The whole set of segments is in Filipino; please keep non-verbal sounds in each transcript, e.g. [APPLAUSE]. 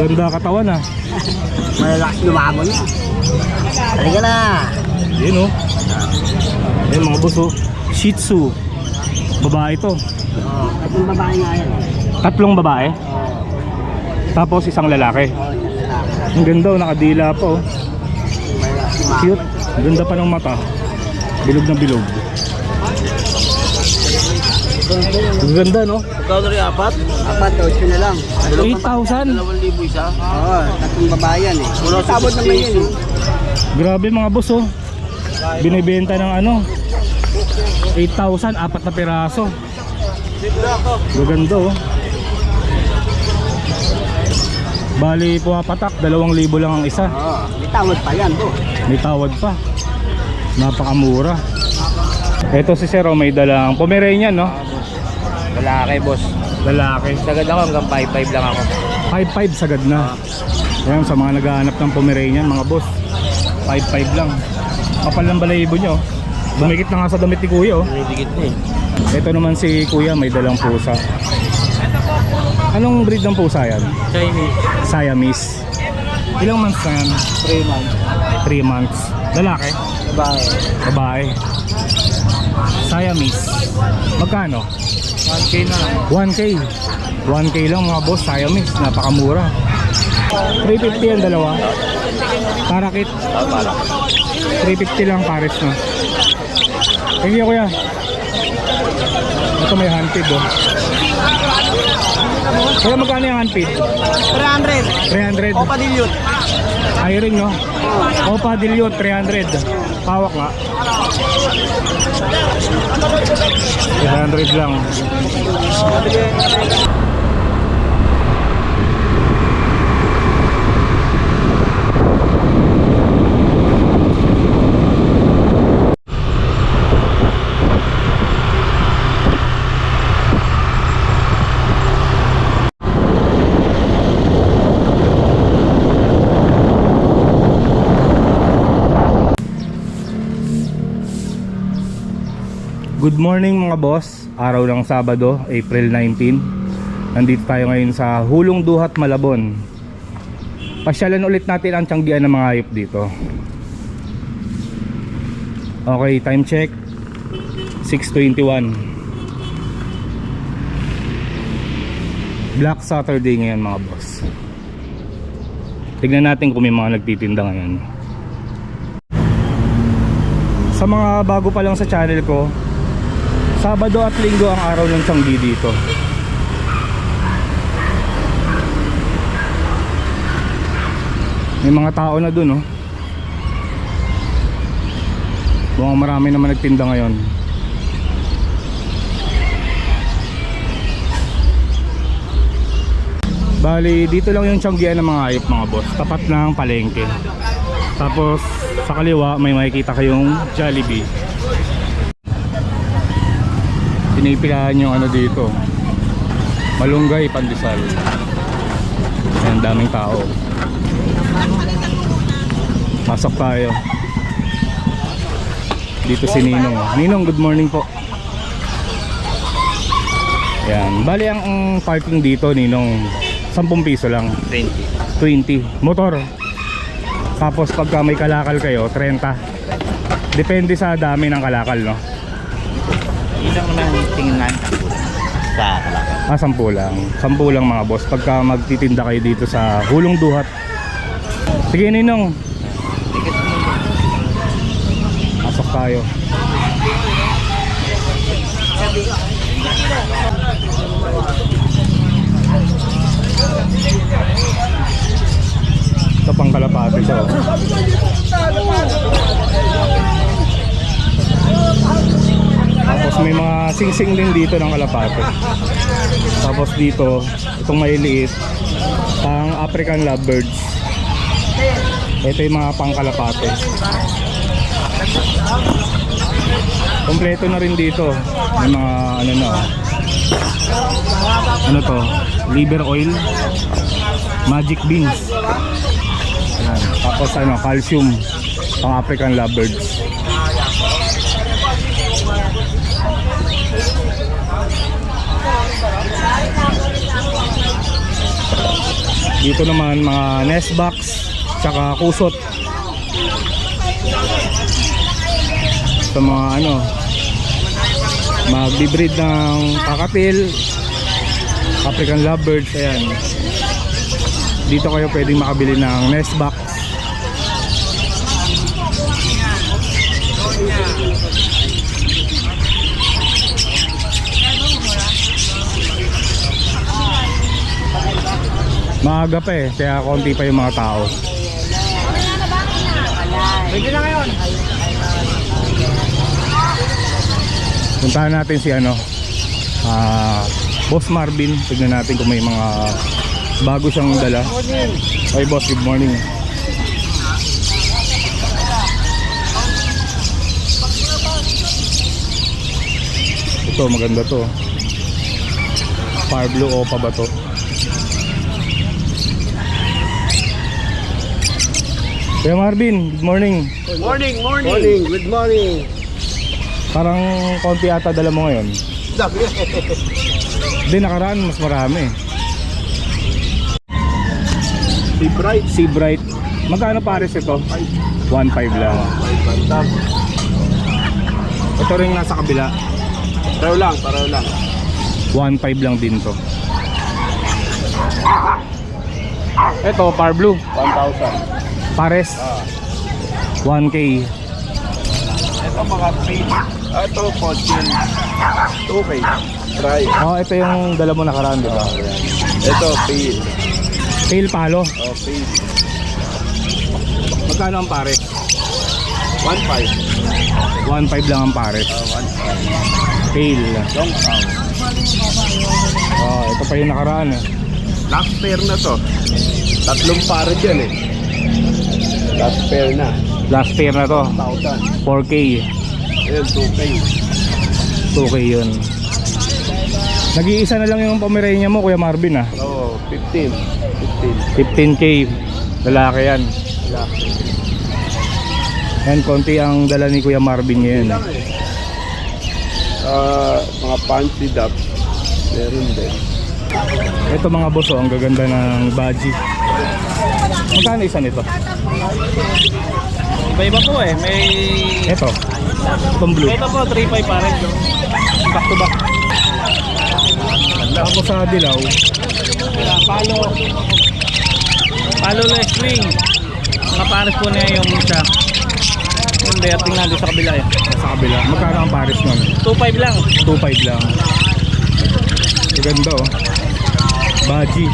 Ganda katawan ah. Malalakas lumamon niya. Halika na. Yun oh. Ayun mga boss oh. Shih Tzu. Babae to. Oo. At yung babae nga yan. Tatlong babae. Tapos isang lalaki. Oo, yan lalaki. Ang ganda oh. Nakadila pa oh. Cute. Ang Ganda pa ng mata. Bilog na bilog. Ang ganda no? Magkano rin apat? Apat, 8 na lang. 8,000. 2,000 isa. Oo, tatlong babae yan eh. Sabot naman yun eh. Grabe mga boss oh. Binibenta ng ano 8,000, apat na piraso. Gaganda oh. Bali pumapatak, 2,000 lang ang isa. Oo, may tawad pa yan po. May tawad pa. Napakamura. Ito si Sir, oh, may dalang Pomeranian, no? Lalaki, boss. Lalaki. Sagad ako hanggang 5-5 lang ako. 5-5 sagad na. Ayan, sa mga naghahanap ng Pomeranian, mga boss. 5-5 lang. Kapal ng balahibo nyo. Bumikit na nga sa damit ni Kuya, oh. Dikit na eh. Ito naman si Kuya, may dalang pusa. Anong breed ng pusa yan? Chinese. Siamese. Ilang months na yan? 3 months. 3 months. Lalaki? Babae. Babae. Siamese. Magkano? 1K na lang. 1K. 1K lang mga boss, Siamese. Napakamura. 350 ang dalawa. Parakit. Ah, para. 350 lang pares na. Thank you kuya. Ito may handpid oh. Kaya magkano yung handpid? 300. 300. Opa dilute. Hiring no? Opa Dilute 300. Pawak nga. 300 lang. Good morning mga boss. Araw ng Sabado, April 19. Nandito tayo ngayon sa Hulong Duhat, Malabon. Pasyalan ulit natin ang tiyanggian ng mga hayop dito. Okay, time check. 6.21 Black Saturday ngayon mga boss. Tignan natin kung may mga nagtitinda ngayon. Sa mga bago pa lang sa channel ko, Sabado at Linggo ang araw ng Tianggi dito. May mga tao na dun, oh. Mukhang marami naman nagtinda ngayon. Bali, dito lang yung Tianggian ng mga hayop mga boss. Tapat ng palengke. Tapos, sa kaliwa, may makikita kayong Jollibee pinipilahan yung ano dito. Malunggay pandesal. Ang daming tao. Pasok tayo. Dito si Ninong. Ninong good morning po. Yan bali ang ang parking dito Ninong 10 piso lang. 20. 20 motor. Tapos pagka may kalakal kayo 30 depende sa dami ng kalakal no? Ilang tingnan sa kalakal. Ah, sampu lang. Sampu lang mga boss. Pagka magtitinda kayo dito sa Hulong Duhat. Sige, Ninong. Pasok tayo. Ito pang kalapate to. Tapos may mga singsing din dito ng kalapate. Tapos dito, itong maliliit, pang African lovebirds. Ito yung mga pang kalapate. Kompleto na rin dito. May mga ano na. oh. Ano to? Liver oil, magic beans. Ayan. Tapos ano, calcium, pang African lovebirds. Dito naman mga nest box, tsaka kusot. Sa mga ano, magbibreed ng kakapil, African lovebirds, ayan. Dito kayo pwedeng makabili ng nest box. Maaga pa eh, kaya konti pa yung mga tao. Pwede na ngayon. Puntahan natin si ano, ah, Boss Marvin. Tignan natin kung may mga bago siyang dala. Hi boss, good morning. Ito, maganda to. Fire blue opa ba to? Kuya Marvin, good morning. Morning, morning. Morning, good morning. Parang konti ata dala mo ngayon. Dami. [LAUGHS] Hindi, nakaraan mas marami. Si Bright. Sea Bright. Magkano pares ito? 1.5 lang. Ito rin nasa kabila. Pareho lang, pareho lang. 1.5 lang din to. Ito, Par Blue. 1,000. Pares. 1K. Ito mga pin. Ah, Ito, Fortune. 2K. Try. Oh, ito yung dala mo nakaraan, di ba? Ito, pin. Tail palo. Oh, pin. Magkano ang pares? 1,500. 1.5 lang ang pares. Oh, 1,500. Tail. Long pound. Oh, ito pa yung nakaraan eh. Last pair na to. Tatlong pare dyan eh. Last pair na. Last pair na to. 1,000. 4K. Ayun, 2K. 2K yun. Nag-iisa na lang yung Pomerania mo, Kuya Marvin ah. Oo, 15. 15. 15k lalaki yan Yeah. yan konti ang dala ni Kuya Marvin ngayon Lang eh. Ah, mga fancy duck. Meron din. ito mga boss oh, ang gaganda ng baji magkano isa nito? Iba-iba po eh. May... ito itong blue Ito po, 3.5 pa rin. Back to back. tapos sa dilaw Palo. Palo na swing. Mga pares po niya yung isa. Yung betting natin sa kabila eh. sa kabila magkano ang pares nun? 2.5 lang. 2.5 lang ganda oh baji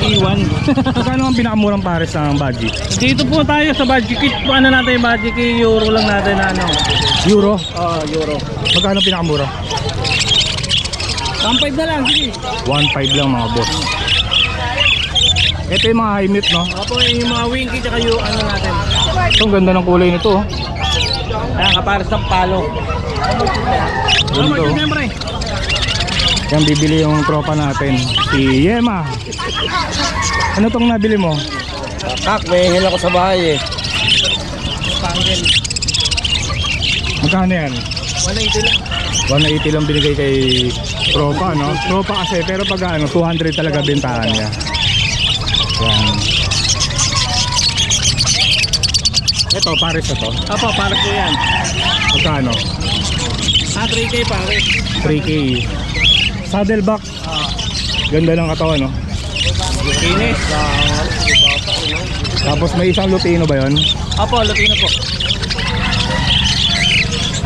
Iwan. magkano [LAUGHS] ang pinakamurang pares ng baji? Dito po tayo sa budget kit. Ano natin yung budget kit? Euro lang natin na ano. euro? Oh, euro. magkano ang pinakamura? 1.5 na lang, sige. 1.5 lang mga boss ito yung mga high mute no? Opo, yung mga winky tsaka yung ano natin. ito ang ganda ng kulay nito oh Ayan, kapares ng palo. Ganito. Ano, siyempre. Yan bibili yung tropa natin. Si Yema. Ano tong nabili mo? Kak, may hingin ako sa bahay eh. Spangle. Magkano yan? 180 lang. 180 lang binigay kay tropa, no? Tropa kasi, pero pag ano, 200 talaga bentahan niya. Yan. Ito, pares na to. Opo, pares po yan. Magkano? Ah, 3K pares. 3K. Saddleback. Ganda ng katawan, no? Kinis. Tapos may isang Lutino ba yon? Opo, Lutino po.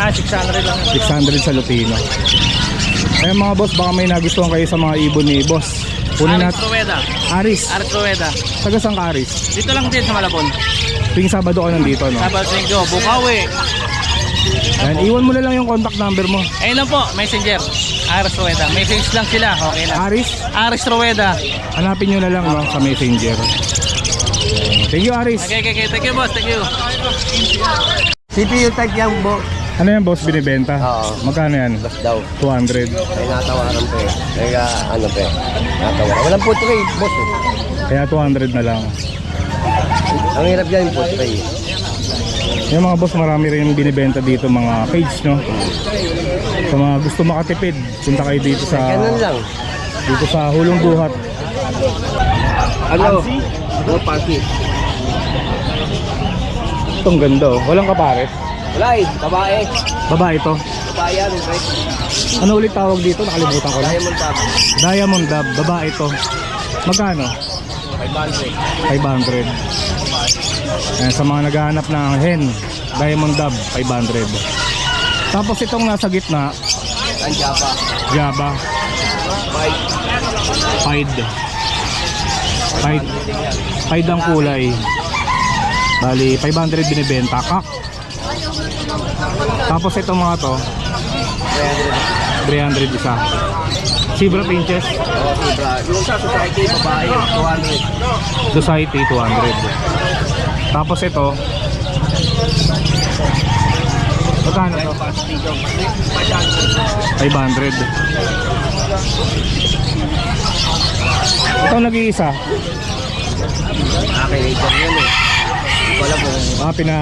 Ah, 600 lang. 600 sa Lutino. Ayun mga boss, baka may nagustuhan kayo sa mga ibon ni boss. Kunin Aris natin. Rueda. Aris. Aris Rueda. Taga saan ka, Aris? Dito lang din sa Malabon. Tuwing Sabado ka nandito, no? Sabal Singgo, Bukawi. Ayan, iwan mo na lang yung contact number mo. Ayun lang po, messenger. Aris Rueda. Message lang sila. Okay na. Aris, Aris Rueda. hanapin nyo na lang no, sa messenger. Thank you, Aris. Okay, okay, okay. Thank you, boss. Thank you. CPU tag yung bo. Ano yan, boss, binibenta? Oo. Magkano yan? Bas daw. 200. May natawaran pa eh. May ah, ano pa eh. Natawaran. Walang puto kay boss eh. Kaya 200 na lang. Ang hirap yan yung puto kay. Yung mga boss, marami rin binibenta dito mga page, no? Sa mga gusto makatipid, punta kayo dito sa Ganun lang. dito sa Hulong Buhat. Ano? Pansy? Oh, Pansy. Itong ganda oh. Walang kapares. Wala eh, babae. Babae to. Babae yan, right? Ano ulit tawag dito? Nakalimutan ko na. Diamond Tap. Diamond Dab. Babae to. Magkano? 500. 500. Ayan, sa mga naghahanap ng hen, Diamond Dab, 500. Tapos itong nasa gitna, Ang Java. Java. Pied. Pied. Pied ang kulay. Bali, 500 binibenta. Kak. Tapos itong mga to, 300 isa. Zebra pinches, Oh, sobra. Yung sa society, babae, 200. Society 200. Tapos ito, magkano to? Pansy dito. 500. Ito nag-iisa. Nakakilagyan yun eh. Alam kung Ah, pina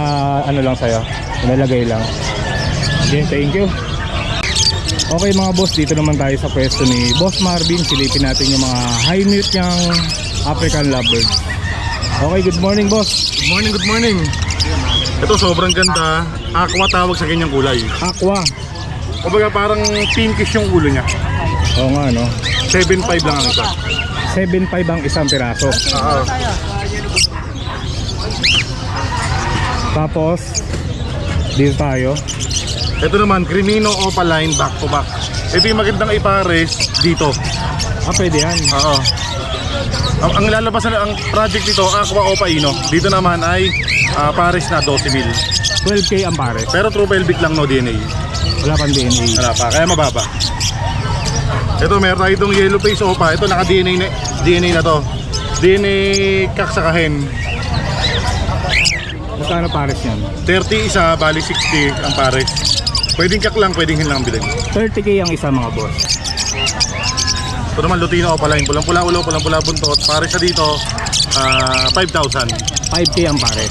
ano lang sa'yo. Pinalagay lang. Okay, thank you. Okay mga boss, dito naman tayo sa pwesto ni Boss Marvin. Silipin natin yung mga high mute niyang African lovebird. Okay, good morning boss. Good morning, good morning. Ito sobrang ganda. Aqua tawag sa ganyang kulay. Aqua. Kumbaga parang pinkish yung ulo niya. Oo nga no. 7.5 lang ang isa. 7.5 ang isang piraso. Oo. Tapos, dito tayo. Ito naman, Crimino Opaline back to back. Ito yung magandang ipares dito. Ah, pwede yan. Oo. Ang, ang lalabas na ang project dito, Aqua Opaino. Dito naman ay ah, pares na 12 mil. 12k ang pare. Pero true pelvic lang no DNA. Wala pang DNA. Wala pa, kaya mababa. Ito, meron tayo itong yellow face opa. Ito, naka-DNA na, DNA na to. DNA kaksakahin. Magkano pares yan? 30 isa, bali 60 ang pares. Pwedeng kak lang, pwedeng hin lang bilhin. 30k ang isa mga boss. Ito naman, Lutino Opa line. Pulang-pula ulo, pulang-pula buntot. Pares sa dito, ah, 5,000. 5k ang pare.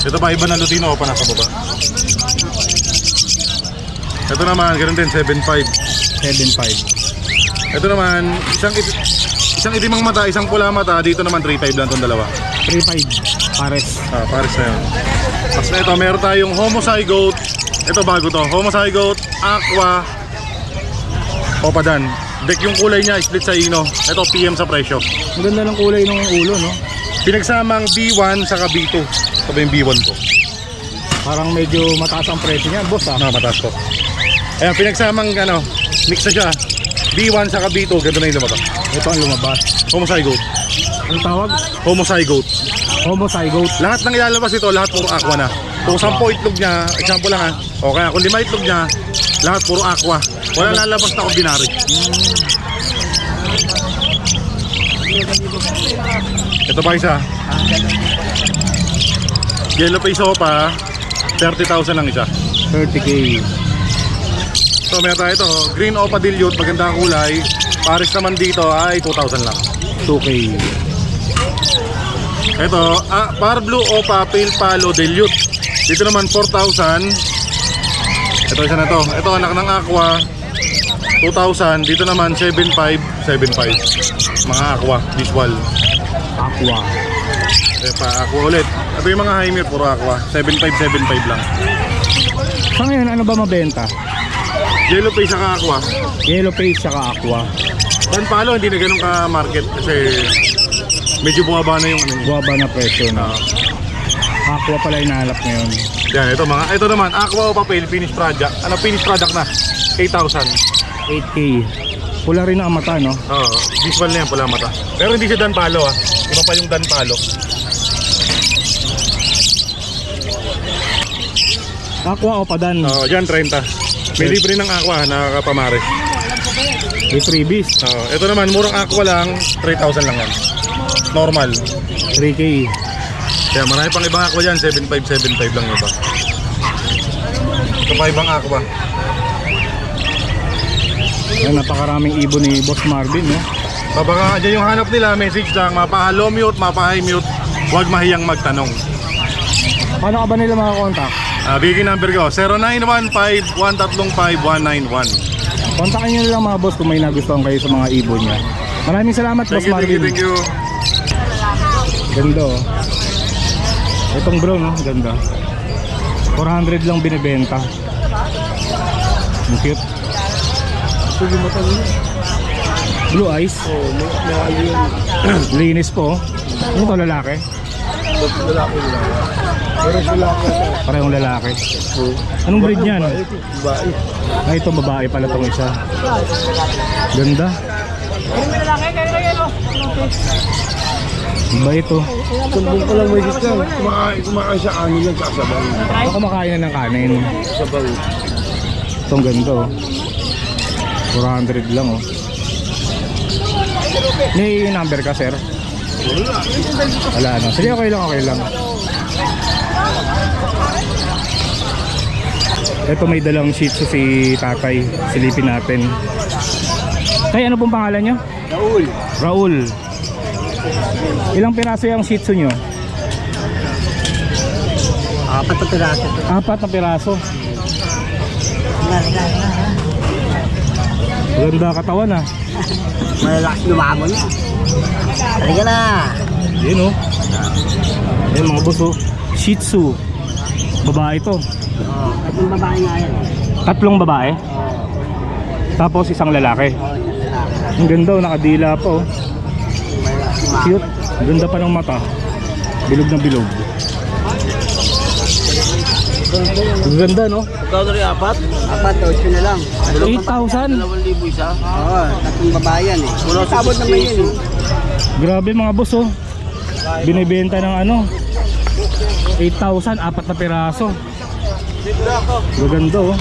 Ito pa, iba na Lutino Opa nasa baba. Ito naman, ganun din, 7,500. 7.5. Ito naman, isang, iti- isang itimang mata, isang pula mata. Dito naman, 3,500 lang itong dalawa. 3.5 pares. Ah, pares na yun. Tapos na ito, meron tayong homozygote. Ito bago to. Homozygote, aqua, opadan. Deck yung kulay niya, split sa ino. Ito, PM sa presyo. Ang ganda ng kulay ng ulo, no? Pinagsamang B1 sa B2. Ito ba yung B1 ko? Parang medyo mataas ang presyo niyan, boss ah. Ah, mataas ko. Ayan, pinagsamang ano, mix na siya. B1 sa B2, ganito na yung lumabas. Ito ang lumabas. Homozygote. Ang tawag? Homozygote. Homozygote. Lahat ng ilalabas ito, lahat puro aqua na. Kung 10 itlog niya, example lang ha. O kaya kung 5 itlog niya, lahat puro aqua. Wala lalabas na ordinary. Ito pa isa. Yellow face pa, 30,000 lang isa. 30k. So meron tayo ito, green opa dilute, maganda ang kulay. Pares naman dito ay 2,000 lang. 2k. Ito, ah, par blue opa pale palo dilute. Dito naman 4,000. Ito isa na to. Ito anak ng aqua. 2,000. Dito naman 7,500, 7,500. Mga aqua, visual. Aqua. Eh, pa aqua ulit. Ito yung mga high puro aqua. 7,500, 7,500 lang. Sa ngayon, ano ba mabenta? Yellow face saka aqua. Yellow face saka aqua. Dan palo, hindi na ganun ka market kasi medyo bumaba na yung ano niya. Buwaba na presyo na. Aqua pala inahalap ngayon. Yan, ito mga, ito naman, aqua o papel, finished product. Ano, finished product na. 8,000. 8k. Pula rin ang mata, no? Oo, visual na yan, pula mata. Pero hindi siya dan palo ah. Iba pa yung dan palo. Aqua o padan. Oo, dyan 30. May libre ng aqua, nakakapamares. May freebies. Oo, ito naman, murang aqua lang, 3,000 lang yan. Normal. 3k. Kaya marami pang ibang aqua dyan, 7,500, 7,500 lang iba. Ito pa ibang aqua. Ayan, napakaraming ibon ni Boss Marvin, no? Baka dyan yung hanap nila, message lang, mapa-low mute, mapa-high mute, huwag mahiyang magtanong. Paano ka ba nila makakontakt? Uh, bigay number ko, 0915-135-191. Kontakin nyo lang mga boss kung may nagustuhan kayo sa mga ibon niya. Maraming salamat, Boss Thank you, thank you, Marvin. thank you. Ganda oh. Itong bro no, ganda. 400 lang binibenta. Ang cute. Sige mo. Blue eyes. Oo, may, may ali yun. [CLEARS THROAT] Linis po. oh. Ano to lalaki? Ba't lalaki nila? Pero sila ako ito. Parehong lalaki. Oo. Anong breed niyan? Babae Babae. Ay, ito babae pala tong isa. Ganda. Iba ito. Sumbong ko lang may git yan. Kumakain, kumakain siya kanin lang sa sabaw. Baka kumakain na ng kanin. Sabaw. Itong ganito. oh. 400 lang oh. May number ka sir? Wala na. Sige okay lang okay lang. Ito may dalang shih tzu si tatay. Silipin natin. Tay, ano pong pangalan nyo? Raul. Raul. Ilang piraso yung shih tzu nyo? Apat na piraso. Apat na piraso. Ganda katawan ah. Malalakas lumamon na. Halika na. Yun oh. Ayun mga boss oh. Shih Tzu. Babae to. Oo, at yung babae nga yan. Tatlong babae. Tapos isang lalaki. Ang ganda oh, nakadila pa oh. Cute. Ang Ganda pa ng mata. Bilog na bilog. Ang ganda no? Ikaw rin apat? Apat, 8 na lang. 8,000. 2,000 isa? Oo, tatlong babae yan eh. Sabot naman yan eh. Grabe mga boss oh. Binibenta ng ano 8,000, apat na piraso. Maganda oh.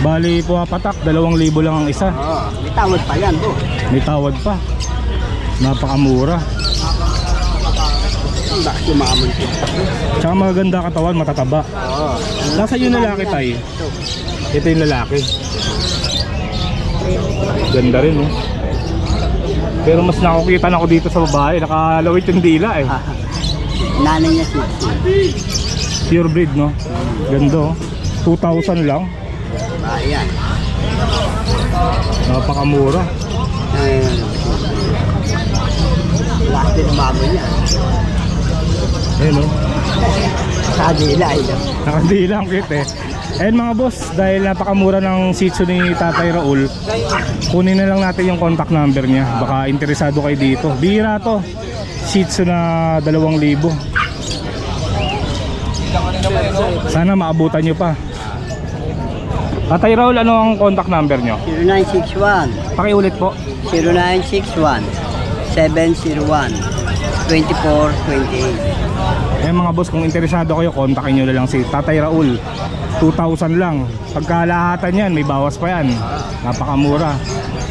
Bali po patak, 2,000 lang ang isa. May tawad pa yan bro. May tawad pa. Napakamura. Ang lakas lumamon ko. Tsaka maganda katawan, matataba. Oo. Nasa yung lalaki tayo. Ito yung lalaki. Ganda rin oh. Pero mas nakukita na ako dito sa babae. Nakalawit yung dila eh. Nanay niya si Pure breed no. Ganda oh. 2,000 lang. yan. Napakamura. Ayun. Lakas din lumamon niya. Ayun oh. Sa dila eh. Nakadila ang cute eh. Ayun mga boss, dahil napakamura ng Tzu ni Tatay Raul, kunin na lang natin yung contact number niya. Baka interesado kayo dito. Bira to. Tzu na 2,000. Sana maabutan nyo pa. Tatay Raul, ano ang contact number nyo? 0961 Pakiulit po. 0961 701 2428 Eh mga boss, kung interesado kayo, kontakin nyo na lang si Tatay Raul. 2,000 lang. Pagkalahatan yan, may bawas pa yan. Napakamura.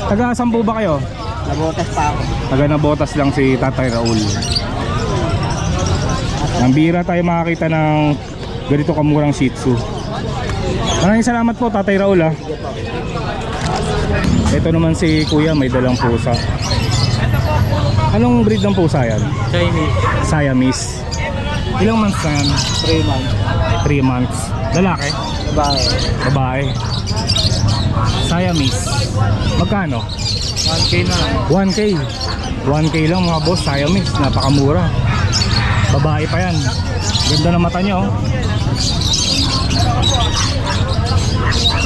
Taga saan po ba kayo? Nabotas pa ako. Taga Nabotas lang si Tatay Raul. Ang bira tayo makakita ng ganito kamurang Shih Tzu. Maraming salamat po Tatay Raul ah. Ito naman si Kuya may dalang pusa. Anong breed ng pusa yan? Chinese. Siamese. Ilang months na yan? 3 months. 3 months. Lalaki? Babae. Babae. Siamese. Magkano? 1K na lang. 1K. 1K lang mga boss, Siamese. Napakamura. Babae pa yan. Ganda ng mata niya oh.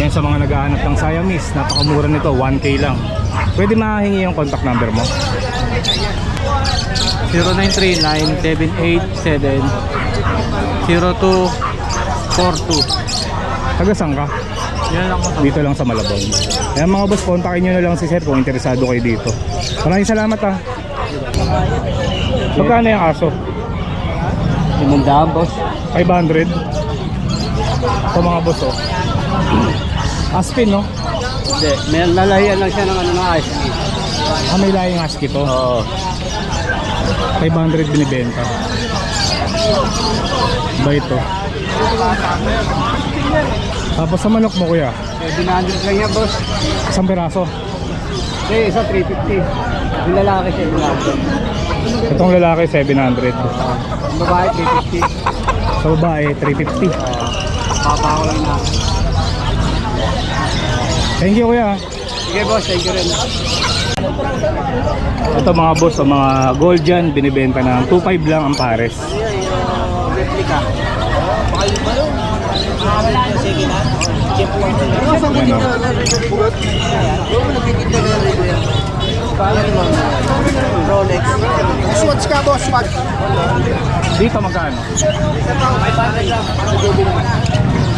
Yan sa mga naghahanap ng Siamese. Napakamura nito. 1K lang. Pwede mahingi yung contact number mo. 0939-787-0242. Taga saan ka? Yan lang ako. Dito lang sa Malabon. Ayan mga boss, kontakin nyo na lang si Sir kung interesado kayo dito. Maraming salamat ah. Magkano yung aso? Simundaan, boss. 500. Ito mga boss oh. Aspin no? Hindi, may lalahian lang siya ng ano ng ice cream. Ah, may laying husky to. Oo. 500 binibenta. Ba ito? Tapos sa manok mo kuya, 700 lang yan, boss. isang piraso. Hindi, isa 350. Yung lalaki siya, yung lalaki. Itong lalaki 700. Yung babae, 350. Sa babae 350. Papa ko lang na. Thank you kuya. Sige boss, thank you rin. Ito mga boss, o mga gold dyan, binibenta ng 2.5 lang ang pares. Replica. Rolex. Swatch ka boss, swatch. Dito magkano?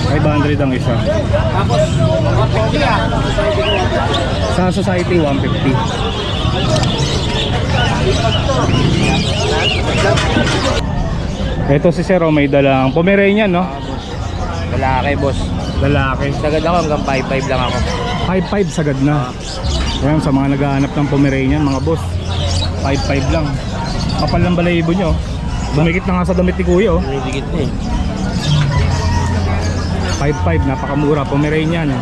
500 ang isa. Tapos, Replica. Sa society, 150. Ito si Sir, oh, may dalang Pomeranian, no? Lalaki boss. Lalaki. Sagad ako hanggang 5-5 lang ako. 5.5 sagad na. Ayan, sa mga naghahanap ng Pomeranian, mga boss. 5.5 lang. Kapal ng balayibo nyo. Dumikit na nga sa damit ni Kuya, oh. Dikit na eh. 5.5, napakamura. Pomeranian.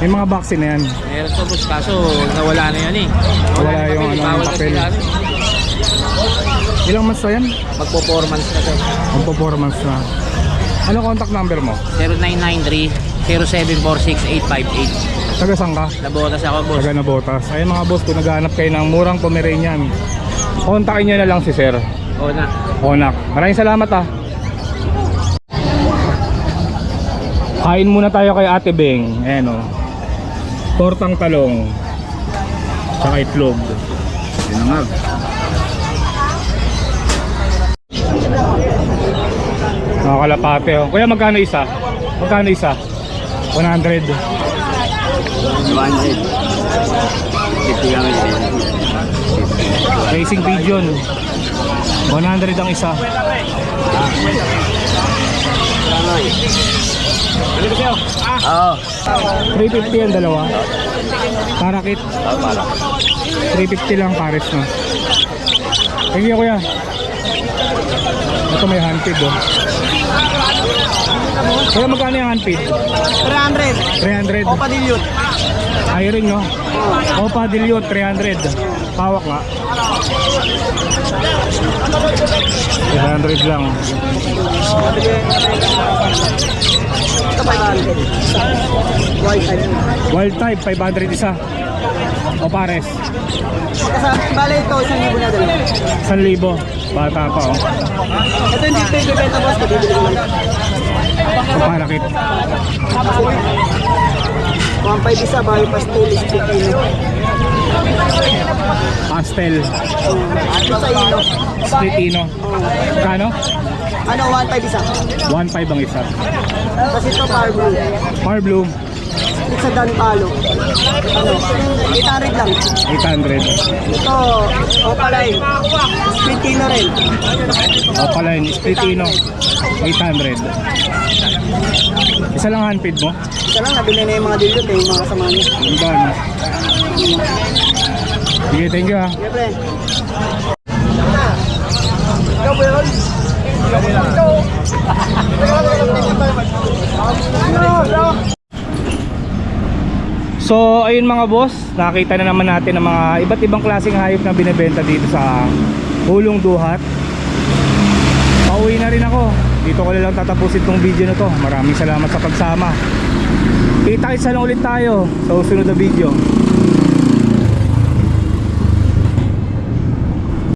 May mga vaccine na yan. Meron to boss, kaso nawala na yan eh. Wala na yung ano, bawal na papel. sila, eh. Ilang months na yan? Magpo-performance na to. Ang performance na. Ano contact number mo? 0993 0746 858. Taga saan ka? Nabotas ako boss. Taga na botas. Ayun mga boss, kung naghahanap kayo ng murang Pomeranian, kontakin nyo na lang si Sir. Oo na. Onak. Maraming salamat ah. Kain muna tayo kay Ate Beng. Ayan o. Tortang talong. Saka itlog. Sinangag. Mga kalapate oh. Kuya magkano isa? Magkano isa? 100. 200. 50 lang yun. Racing Pigeon. 100 ang isa. Oo. 350 ang dalawa. Parakit. Oo, para. 350 lang pares na. Thank you kuya. Ito may handpid oh. Kuya magkano yung handpid? 300. 300. Opa dilute. Hiring no? Opa Dilute 300. Pawak nga. 300 lang. Ito 500. White type. Wild type 500 isa. O pares. Bale ito, isang libo na dalawa. 1,000. Bata pa oh. Ito hindi ito yung benta boss, nabibili ko lang. O parakit. 1.5 isa, bahay pastel, split ino. Pastel. Ito sa ino. Split ino. Kano? Ano, 1.5 isa. 1,500 ang isa. Tapos ito, power blue. Power Blue, Dan Palo. Ano, 800 lang. 800. Ito, Opaline. Split ino rin. Opaline, Split ino, 800. Isa lang handpid mo? Isa lang, nabili na yung mga dilute eh, yung mga kasama niya. Ang dami. Sige, thank you ah. Siyempre. Ikaw yun? So, ayun mga boss, nakita na naman natin ang mga iba't ibang klaseng hayop na binebenta dito sa Hulong Duhat. Pauwi na rin ako. Dito ko lang tatapusin tong video na to. Maraming salamat sa pagsama. Kita-kitsa lang ulit tayo sa susunod na video.